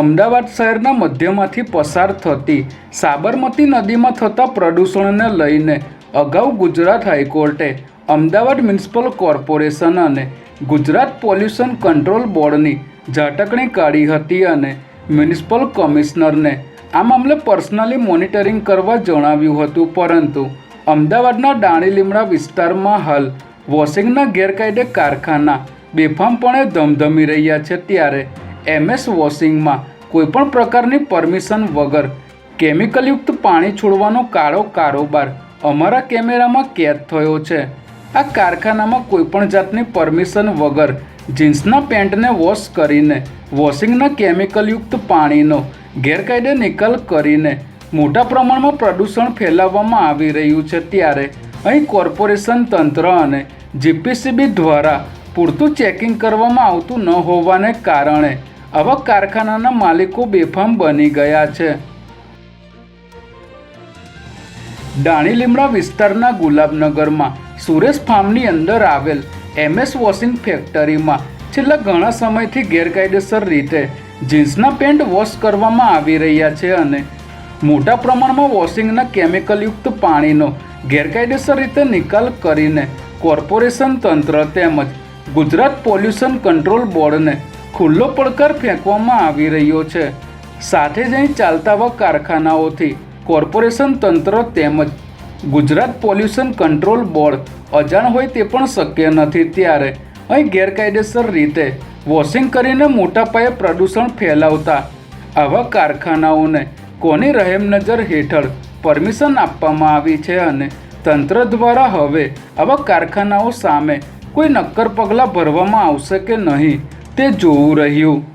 અમદાવાદ શહેરના મધ્યમાંથી પસાર થતી સાબરમતી નદીમાં થતા પ્રદૂષણને લઈને અગાઉ ગુજરાત હાઈકોર્ટે અમદાવાદ મ્યુનિસિપલ કોર્પોરેશન અને ગુજરાત પોલ્યુશન કંટ્રોલ બોર્ડની ઝાટકણી કાઢી હતી અને મ્યુનિસિપલ કમિશનરને આ મામલે પર્સનલી મોનિટરિંગ કરવા જણાવ્યું હતું. પરંતુ અમદાવાદના દાણી લીમડા વિસ્તારમાં હાલ વોશિંગના ગેરકાયદે કારખાના બેફામપણે ધમધમી રહ્યા છે. ત્યારે એમએસ વોશિંગમાં કોઈપણ પ્રકારની પરમિશન વગર કેમિકલયુક્ત પાણી છોડવાનો કાળો કારોબાર અમારા કેમેરામાં કેદ થયો છે. આ કારખાનામાં કોઈપણ જાતની પરમિશન વગર જીન્સના પેન્ટને વોશ કરીને, વોશિંગના કેમિકલયુક્ત પાણીનો ગેરકાયદે નિકાલ કરીને મોટા પ્રમાણમાં પ્રદૂષણ ફેલાવવામાં આવી રહ્યું છે ત્યારે અહીં કોર્પોરેશન તંત્ર અને જીપીસીબી દ્વારા પૂરતું ચેકિંગ કરવામાં આવતું ન હોવાને કારણે આવા કારખાનાના માલિકો બેફામ બની ગયા છે. ડાણી લીમડા વિસ્તારના ગુલાબનગરમાં સુરેશ ફાર્મની અંદર આવેલ એમએસ વોશિંગ ફેક્ટરીમાં છેલ્લા ઘણા સમયથી ગેરકાયદેસર રીતે જીન્સના પેન્ટ વોશ કરવામાં આવી રહ્યા છે અને મોટા પ્રમાણમાં વોશિંગના કેમિકલયુક્ત પાણીનો ગેરકાયદેસર રીતે નિકાલ કરીને કોર્પોરેશન તંત્ર તેમજ ગુજરાત પોલ્યુશન કંટ્રોલ બોર્ડને ખુલ્લો પડકાર ફેંકવામાં આવી રહ્યો છે. સાથે જ અહીં ચાલતા આવા કારખાનાઓથી કોર્પોરેશન તંત્ર તેમજ ગુજરાત પોલ્યુશન કંટ્રોલ બોર્ડ અજાણ હોય તે પણ શક્ય નથી ત્યારે. અહીં ગેરકાયદેસર રીતે વોશિંગ કરીને મોટા પાયે પ્રદૂષણ ફેલાવતા આવા કારખાનાઓને કોની રહેમ નજર હેઠળ પરમિશન આપવામાં આવી છે અને તંત્ર દ્વારા હવે આવા કારખાનાઓ સામે કોઈ નક્કર પગલાં ભરવામાં આવશે કે નહીં? તે જોવું રહ્યું.